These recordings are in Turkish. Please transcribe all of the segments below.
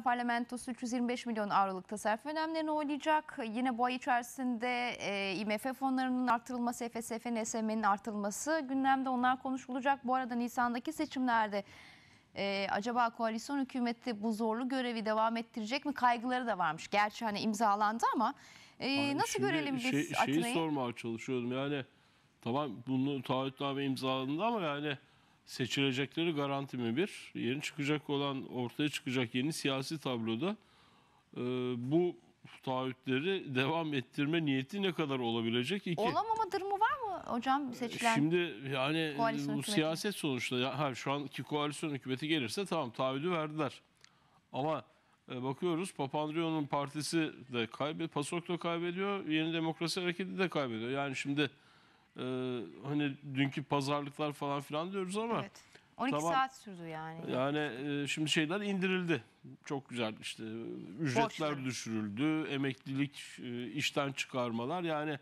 Parlamentosu 325 milyon avroluk tasarruf önemlerini oylayacak. Yine bu ay içerisinde e, IMF fonlarının artırılması, FSF'nin, SM'nin artırılması gündemde onlar konuşulacak. Bu arada Nisan'daki seçimlerde e, acaba koalisyon hükümeti bu zorlu görevi devam ettirecek mi kaygıları da varmış. Gerçi hani imzalandı ama e, nasıl görelim biz şey, şeyi sormaya çalışıyorum yani tamam bunu taahhütname imzalandı ama yani seçilecekleri garanti mi bir? Yeni çıkacak olan ortaya çıkacak yeni siyasi tabloda e, bu taahhütleri devam ettirme niyeti ne kadar olabilecek? İki. Olamama durumu var mı hocam seçilen? Şimdi yani Koalisyon bu hükümeti. siyaset sonuçta ya, ha, şu anki koalisyon hükümeti gelirse tamam taahhüdü verdiler. Ama e, bakıyoruz Papandreou'nun partisi de kaybediyor, PASOK da kaybediyor, Yeni Demokrasi Hareketi de kaybediyor. Yani şimdi e, hani dünkü pazarlıklar falan filan diyoruz ama Evet. 12 Tamam. saat sürdü yani. yani e, şimdi şeyler indirildi. Çok güzel işte ücretler Borçları. düşürüldü, emeklilik e, işten çıkarmalar yani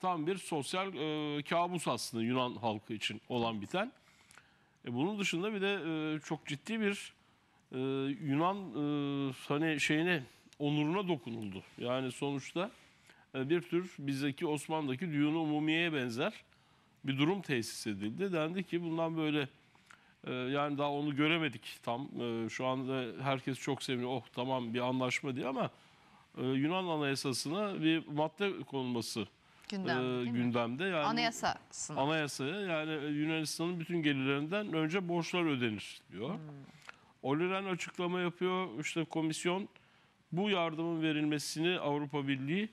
tam bir sosyal e, kabus aslında Yunan halkı için olan biten. E, bunun dışında bir de e, çok ciddi bir e, Yunan e, hani şeyine onuruna dokunuldu. Yani sonuçta e, bir tür bizdeki Osmanlı'daki düğün umumiyeye benzer bir durum tesis edildi. Dendi ki bundan böyle ee, yani daha onu göremedik tam. Ee, Şu anda herkes çok seviniyor. Oh tamam bir anlaşma diye ama e, Yunan Anayasası'na bir madde konulması Gündem, e, değil mi? gündemde. Yani Anayasasını. Anayasaya yani Yunanistan'ın bütün gelirlerinden önce borçlar ödenir diyor. Hmm. Oliren açıklama yapıyor. İşte komisyon bu yardımın verilmesini Avrupa Birliği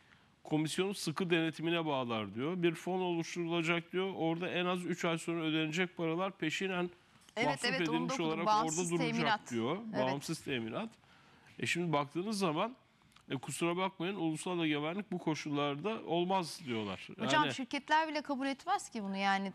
komisyonun sıkı denetimine bağlar diyor. Bir fon oluşturulacak diyor. Orada en az 3 ay sonra ödenecek paralar peşinen Evet, mahsup evet, edilmiş olarak Bağımsız orada duracak teminat. diyor. Evet. Bağımsız teminat. E şimdi baktığınız zaman e, kusura bakmayın ulusal egemenlik bu koşullarda olmaz diyorlar. Hocam Yani- şirketler bile kabul etmez ki bunu yani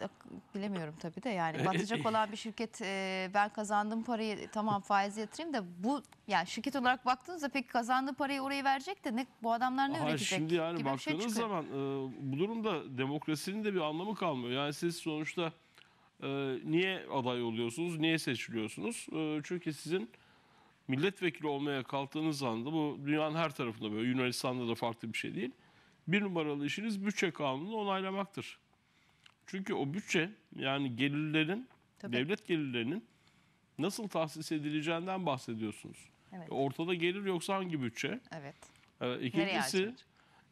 bilemiyorum tabii de yani batacak olan bir şirket e, ben kazandığım parayı tamam faiz yatırayım da bu yani şirket olarak baktığınızda peki kazandığı parayı oraya verecek de ne bu adamlar ne Hayır, üretecek Şimdi yani gibi şey baktığınız çıkıyor. zaman e, bu durumda demokrasinin de bir anlamı kalmıyor. Yani siz sonuçta e, niye aday oluyorsunuz, niye seçiliyorsunuz? E, çünkü sizin milletvekili olmaya kalktığınız anda bu dünyanın her tarafında böyle Yunanistan'da da farklı bir şey değil. Bir numaralı işiniz bütçe kanununu onaylamaktır. Çünkü o bütçe yani gelirlerin, Tabii. devlet gelirlerinin nasıl tahsis edileceğinden bahsediyorsunuz. Evet. Ortada gelir yoksa hangi bütçe? Evet. E, Nereye İkincisi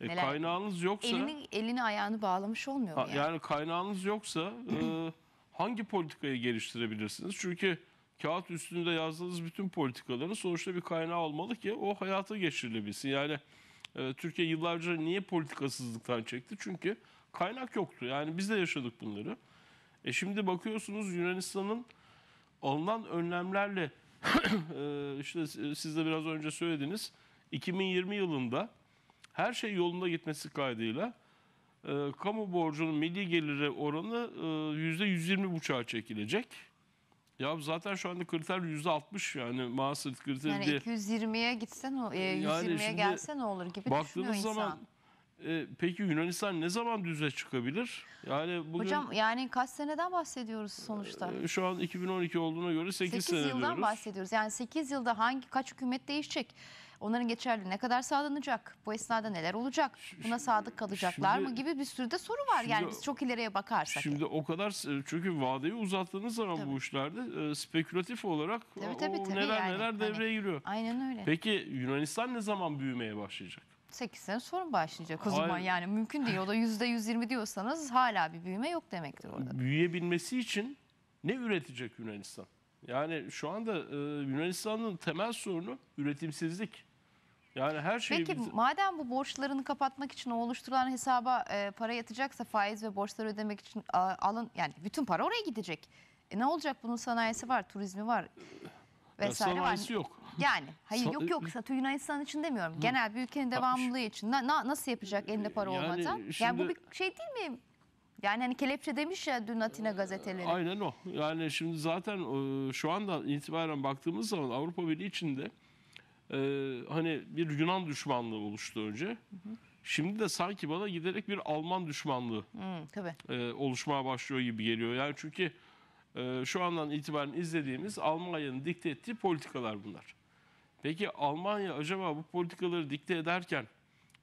e, kaynağınız yoksa Elini elini ayağını bağlamış olmuyor mu ha, yani? yani kaynağınız yoksa e, hangi politikayı geliştirebilirsiniz? Çünkü kağıt üstünde yazdığınız bütün politikaların sonuçta bir kaynağı olmalı ki o hayata geçirilebilsin. Yani e, Türkiye yıllarca niye politikasızlıktan çekti? Çünkü kaynak yoktu. Yani biz de yaşadık bunları. E şimdi bakıyorsunuz Yunanistan'ın alınan önlemlerle e, işte siz de biraz önce söylediniz 2020 yılında her şey yolunda gitmesi kaydıyla e, kamu borcunun milli geliri oranı e, yüzde 120 buçuğa çekilecek. Ya zaten şu anda kriter yüzde 60 yani Maastricht kriteri Yani diye 220'ye gitsen o e, Yani 120'ye şimdi gelse ne olur gibi düşünüyor baktığınız insan. zaman e, peki Yunanistan ne zaman düze çıkabilir? Yani bugün Hocam yani kaç seneden bahsediyoruz sonuçta? e, şu an 2012 olduğuna göre 8, 8 sene yıldan diyoruz. bahsediyoruz. Yani 8 yılda hangi kaç hükümet değişecek? Onların geçerli ne kadar sağlanacak? Bu esnada neler olacak? Buna sadık kalacaklar şimdi- mı gibi bir sürü de soru var. yani şimdi- biz çok ileriye bakarsak. Şimdi o kadar çünkü vadeyi uzattığınız zaman Tabii. bu işlerde e, spekülatif olarak Tabii, tabii, o tabii neler yani. neler Hani- devreye giriyor. Aynen öyle. Peki Yunanistan ne zaman büyümeye başlayacak? 8 sene sonra başlayacak o Hayır. zaman yani mümkün değil. O da %120 diyorsanız hala bir büyüme yok demektir orada. Büyüyebilmesi için ne üretecek Yunanistan? Yani şu anda e, Yunanistan'ın temel sorunu üretimsizlik. Yani her şeyi Peki biz- madem bu borçlarını kapatmak için o oluşturulan hesaba e, para yatacaksa faiz ve borçları ödemek için a, alın yani bütün para oraya gidecek. E ne olacak bunun sanayisi var, turizmi var ya vesaire var. sanayisi yok. Yani hayır yok yok satı Yunanistan için demiyorum. Genel bir ülkenin devamlılığı için na- na- nasıl yapacak elinde para Yani olmadan? Yani bu şimdi- bir şey değil mi? Yani hani kelepçe demiş ya dün Atina gazeteleri. Aynen o. Yani şimdi zaten e, şu anda itibaren baktığımız zaman Avrupa Birliği içinde e, hani bir Yunan düşmanlığı oluştu önce. Şimdi de sanki bana giderek bir Alman düşmanlığı Hı, tabii. e, oluşmaya başlıyor gibi geliyor. Yani çünkü e, şu andan itibaren izlediğimiz Almanya'nın dikte ettiği politikalar bunlar. Peki Almanya acaba bu politikaları dikte ederken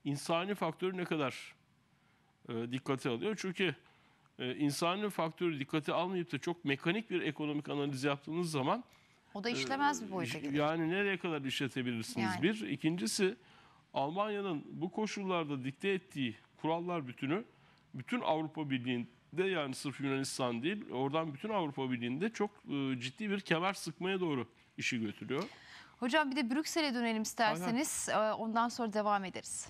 insani faktörü ne kadar e, dikkate alıyor? Çünkü e, insani faktörü dikkate almayıp da çok mekanik bir ekonomik analiz yaptığınız zaman O da işlemez bir boyuta gelir. Yani nereye kadar işletebilirsiniz? Yani. Bir. ikincisi Almanya'nın bu koşullarda dikte ettiği kurallar bütünü bütün Avrupa Birliği'nde yani sırf Yunanistan değil oradan bütün Avrupa Birliği'nde çok e, ciddi bir kemer sıkmaya doğru işi götürüyor. Hocam bir de Brüksel'e dönelim isterseniz. Ee, Ondan sonra devam ederiz.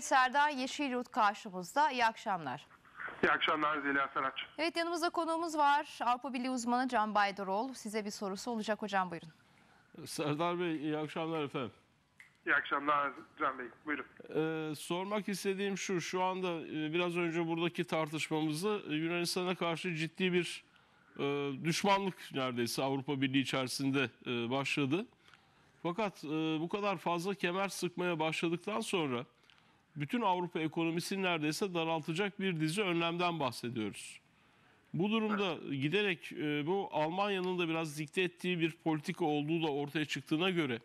Evet Serdar Yeşilyurt karşımızda. İyi akşamlar. İyi akşamlar Zeliha Saraç. Evet yanımızda konuğumuz var. Avrupa Birliği uzmanı Can Baydoroğlu. Size bir sorusu olacak hocam buyurun. Serdar Bey iyi akşamlar efendim. İyi akşamlar Can Bey. Buyurun. Ee, sormak istediğim şu, şu anda e, biraz önce buradaki tartışmamızı e, Yunanistan'a karşı ciddi bir e, düşmanlık neredeyse Avrupa Birliği içerisinde e, başladı. Fakat e, bu kadar fazla kemer sıkmaya başladıktan sonra bütün Avrupa ekonomisini neredeyse daraltacak bir dizi önlemden bahsediyoruz. Bu durumda giderek e, bu Almanya'nın da biraz dikte ettiği bir politika olduğu da ortaya çıktığına göre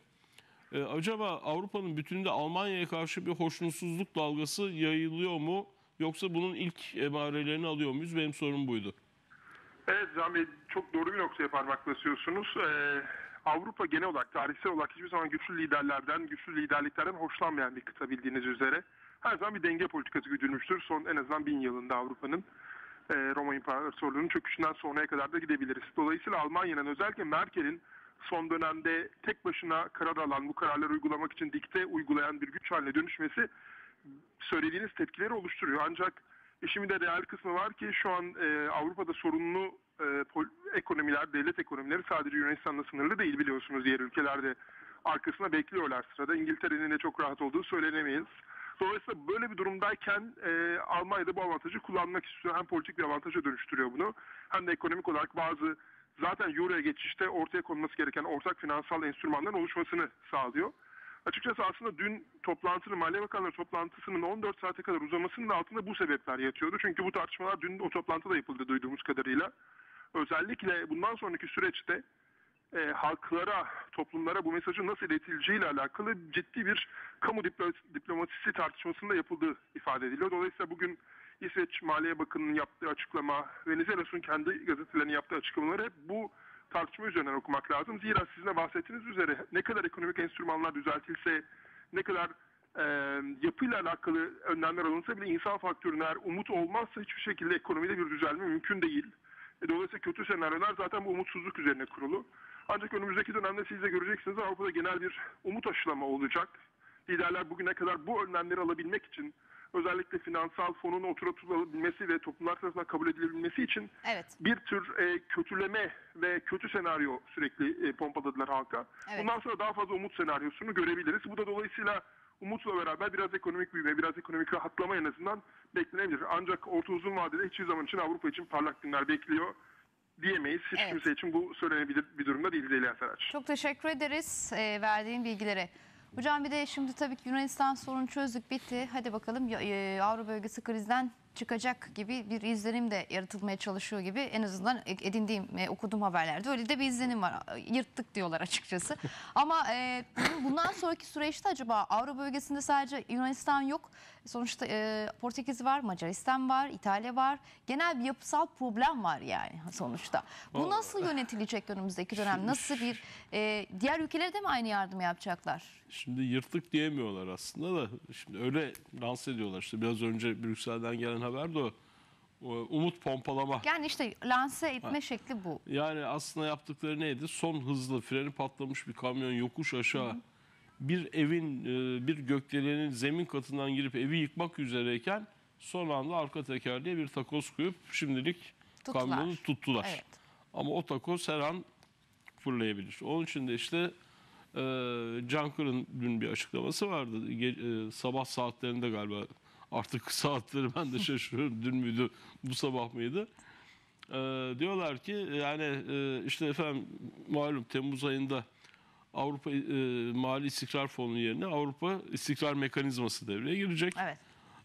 ee, acaba Avrupa'nın bütününde Almanya'ya karşı bir hoşnutsuzluk dalgası yayılıyor mu? Yoksa bunun ilk emarelerini alıyor muyuz? Benim sorum buydu. Evet Bey çok doğru bir noktaya parmak basıyorsunuz. Ee, Avrupa genel olarak tarihsel olarak hiçbir zaman güçlü liderlerden, güçlü liderliklerden hoşlanmayan bir kıta bildiğiniz üzere. Her zaman bir denge politikası güdülmüştür. Son en azından bin yılında Avrupa'nın e, Roma İmparatorluğu'nun çöküşünden sonraya kadar da gidebiliriz. Dolayısıyla Almanya'nın özellikle Merkel'in son dönemde tek başına karar alan, bu kararları uygulamak için dikte uygulayan bir güç haline dönüşmesi söylediğiniz tepkileri oluşturuyor. Ancak işin bir de real kısmı var ki şu an e, Avrupa'da sorunlu e, ekonomiler, devlet ekonomileri sadece Yunanistan'la sınırlı değil biliyorsunuz. Diğer ülkelerde arkasına bekliyorlar sırada. İngiltere'nin de çok rahat olduğu söylenemeyiz. Dolayısıyla böyle bir durumdayken e, Almanya'da bu avantajı kullanmak istiyor. Hem politik bir avantaja dönüştürüyor bunu hem de ekonomik olarak bazı zaten Euro'ya geçişte ortaya konması gereken ortak finansal enstrümanların oluşmasını sağlıyor. Açıkçası aslında dün toplantının, Maliye Bakanları toplantısının 14 saate kadar uzamasının altında bu sebepler yatıyordu. Çünkü bu tartışmalar dün o toplantıda yapıldı duyduğumuz kadarıyla. Özellikle bundan sonraki süreçte e, halklara, toplumlara bu mesajın nasıl iletileceğiyle alakalı ciddi bir kamu diplo- diplomasisi tartışmasında yapıldığı ifade ediliyor. Dolayısıyla bugün İsveç Maliye Bakanı'nın yaptığı açıklama, Venizelos'un kendi gazetelerinin yaptığı açıklamaları hep bu tartışma üzerinden okumak lazım. Zira sizin de bahsettiğiniz üzere ne kadar ekonomik enstrümanlar düzeltilse, ne kadar e, yapıyla alakalı önlemler alınsa bile insan faktörüne umut olmazsa hiçbir şekilde ekonomide bir düzelme mümkün değil. E, dolayısıyla kötü senaryolar zaten bu umutsuzluk üzerine kurulu. Ancak önümüzdeki dönemde siz de göreceksiniz Avrupa'da genel bir umut aşılama olacak. Liderler bugüne kadar bu önlemleri alabilmek için özellikle finansal fonun oturtulabilmesi ve toplumlar tarafından kabul edilebilmesi için Evet. bir tür e, kötüleme ve kötü senaryo sürekli e, pompaladılar halka. Evet. Bundan sonra daha fazla umut senaryosunu görebiliriz. Bu da dolayısıyla umutla beraber biraz ekonomik büyüme, biraz ekonomik rahatlama en azından beklenebilir. Ancak orta uzun vadede hiçbir zaman için Avrupa için parlak günler bekliyor diyemeyiz. Hiç Evet. kimse için bu söylenebilir bir durumda değil Zeliha Saraç. Çok teşekkür ederiz e, verdiğin bilgilere. Hocam bir de şimdi tabii ki Yunanistan sorunu çözdük bitti. Hadi bakalım e, Avrupa bölgesi krizden çıkacak gibi bir izlenim de yaratılmaya çalışıyor gibi. En azından edindiğim, e, okuduğum haberlerde öyle de bir izlenim var. Yırttık diyorlar açıkçası. Ama e, bundan sonraki süreçte acaba Avrupa bölgesinde sadece Yunanistan yok. Sonuçta e, Portekiz var, Macaristan var, İtalya var. Genel bir yapısal problem var yani sonuçta. Bu nasıl yönetilecek önümüzdeki dönem? Nasıl bir e, diğer ülkelere de mi aynı yardım yapacaklar? Şimdi yırttık diyemiyorlar aslında da. Şimdi öyle lanse ediyorlar. İşte biraz önce Brüksel'den gelen haber de o. O umut pompalama. Yani işte lanse etme şekli bu. Yani aslında yaptıkları neydi? Son hızlı freni patlamış bir kamyon yokuş aşağı bir evin e, bir gökdelenin zemin katından girip evi yıkmak üzereyken son anda arka tekerleğe bir takoz koyup şimdilik Tuttular. kamyonu tuttular. Evet. Ama o takoz her an fırlayabilir. Onun için de işte e, Can Kır'ın dün bir açıklaması vardı. Ge- e, sabah saatlerinde galiba artık saatleri ben de şaşırıyorum. Dün müydü bu sabah mıydı? E, diyorlar ki yani e, işte efendim malum Temmuz ayında Avrupa e, Mali İstikrar Fonu yerine Avrupa İstikrar Mekanizması devreye girecek. Evet.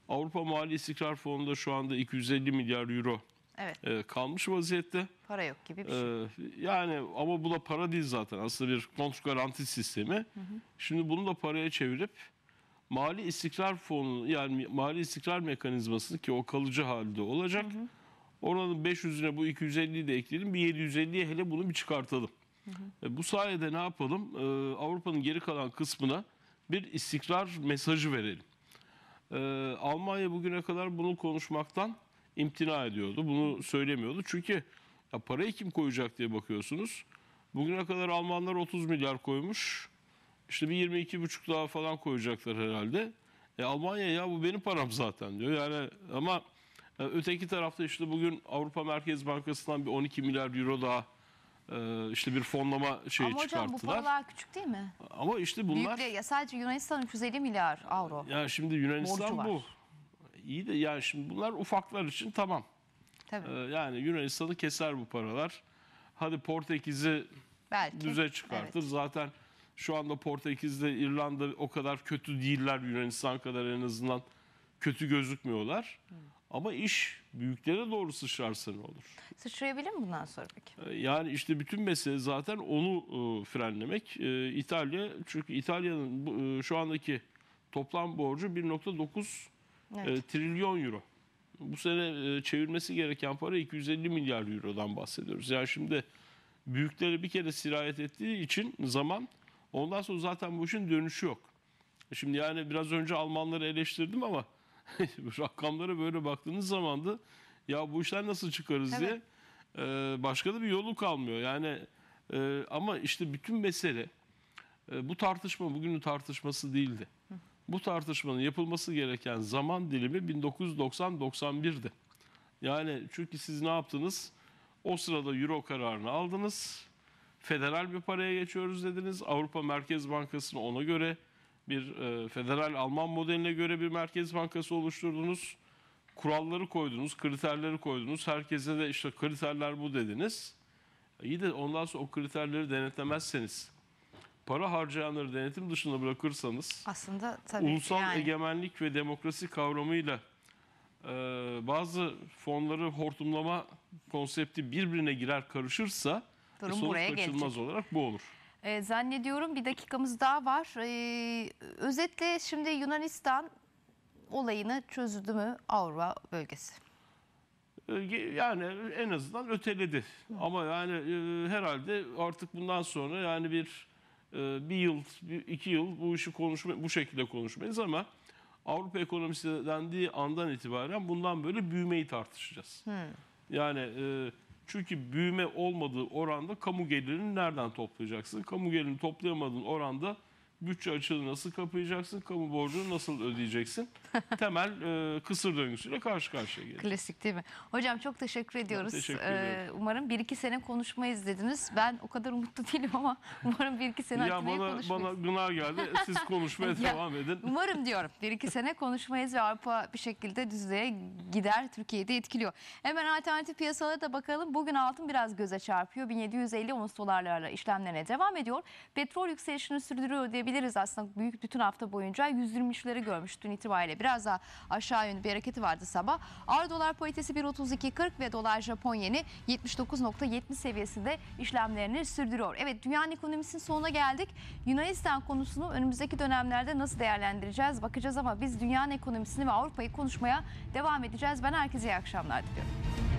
Avrupa Mali İstikrar Fonu'nda şu anda 250 milyar euro Evet. e, kalmış vaziyette. Para yok gibi bir şey. Ee, yani ama bu da para değil zaten. Aslında bir konut garanti sistemi. Şimdi bunu da paraya çevirip mali istikrar fonu yani mali istikrar mekanizmasını ki o kalıcı halde olacak. Oranın 500'üne bu 250'yi de ekleyelim. Bir 750'ye hele bunu bir çıkartalım. E, bu sayede ne yapalım? Ee, Avrupa'nın geri kalan kısmına bir istikrar mesajı verelim. Ee, Almanya bugüne kadar bunu konuşmaktan imtina ediyordu. Bunu söylemiyordu. Çünkü ya parayı kim koyacak diye bakıyorsunuz. Bugüne kadar Almanlar 30 milyar koymuş. İşte bir 22,5 daha falan koyacaklar herhalde. E Almanya ya bu benim param zaten diyor. Yani ama e, öteki tarafta işte bugün Avrupa Merkez Bankası'ndan bir 12 milyar euro daha e, işte bir fonlama şeyi Ama hocam bu çıkarttılar. paralar küçük değil mi? Ama işte bunlar Büyükle ya sadece Yunanistan 350 milyar avro. ya şimdi Yunanistan bu. İyi de yani şimdi bunlar ufaklar için tamam. Tabii. Ee, yani Yunanistan'ı keser bu paralar. Hadi Portekiz'i Belki. düze çıkartır. Zaten şu anda Portekiz'de İrlanda o kadar kötü değiller Yunanistan kadar en azından kötü gözükmüyorlar. Ama iş büyüklere doğru sıçrarsa ne olur? Sıçrayabilir mi bundan sonra peki? Ee, Yani işte bütün mesele zaten onu e, frenlemek. Ee, İtalya çünkü İtalya'nın e, şu andaki toplam borcu 1.9 Evet. e, trilyon euro. Bu sene e, çevirmesi gereken para 250 milyar eurodan bahsediyoruz. Yani şimdi büyüklere bir kere sirayet ettiği için zaman ondan sonra zaten bu işin dönüşü yok. Şimdi yani biraz önce Almanları eleştirdim ama rakamlara böyle baktığınız zaman da ya bu işler nasıl çıkarız Evet. diye e, başka da bir yolu kalmıyor. Yani e, ama işte bütün mesele e, bu tartışma bugünün tartışması değildi. Bu tartışmanın yapılması gereken zaman dilimi 1990-91'di. Yani çünkü siz ne yaptınız? O sırada Euro kararını aldınız. Federal bir paraya geçiyoruz dediniz. Avrupa Merkez Bankası'nı ona göre bir e, federal Alman modeline göre bir Merkez Bankası oluşturdunuz. Kuralları koydunuz, kriterleri koydunuz. Herkese de işte kriterler bu dediniz. İyi de ondan sonra o kriterleri denetlemezseniz, para harcayanları denetim dışında bırakırsanız, Aslında tabii ulusal yani. egemenlik ve demokrasi kavramıyla e, bazı fonları hortumlama konsepti birbirine girer karışırsa e, Durum sonuç buraya gelecek. olarak bu olur. Ee, zannediyorum bir dakikamız daha var. Ee, özetle şimdi Yunanistan olayını çözdü mü Avrupa bölgesi? E, ge- Yani en azından öteledi. Ama yani e, herhalde artık bundan sonra yani bir e, bir yıl, bir, iki yıl bu işi konuşma, bu şekilde konuşmayız ama Avrupa ekonomisi dendiği andan itibaren bundan böyle büyümeyi tartışacağız. Yani e, çünkü büyüme olmadığı oranda kamu gelirini nereden toplayacaksın? Kamu gelirini toplayamadığın oranda bütçe açığını nasıl kapayacaksın? Kamu borcunu nasıl ödeyeceksin? Temel e, kısır döngüsüyle karşı karşıya geleceğiz. Klasik değil mi? Hocam çok teşekkür ediyoruz. teşekkür Ee, umarım bir iki sene konuşmayız dediniz. Ben o kadar umutlu değilim ama umarım bir iki sene Ya bana, konuşmayız. bana gına geldi. Siz konuşmaya Ya, devam edin. Umarım diyorum. Bir iki sene konuşmayız ve Avrupa bir şekilde düzlüğe gider. Türkiye'yi de etkiliyor. Hemen alternatif piyasalara da bakalım. Bugün altın biraz göze çarpıyor. 1750 ons dolarlarla işlemlerine devam ediyor. Petrol yükselişini sürdürüyor diyebiliriz aslında büyük bütün hafta boyunca. 123'leri görmüş dün itibariyle. Biraz daha aşağı yönlü bir hareketi vardı sabah. Ağır dolar paritesi 1.32.40 ve dolar Japon yeni 79.70 seviyesinde işlemlerini sürdürüyor. Evet dünyanın ekonomisinin sonuna geldik. Yunanistan konusunu önümüzdeki dönemlerde nasıl değerlendireceğiz bakacağız ama biz dünyanın ekonomisini ve Avrupa'yı konuşmaya devam edeceğiz. Ben herkese iyi akşamlar diliyorum.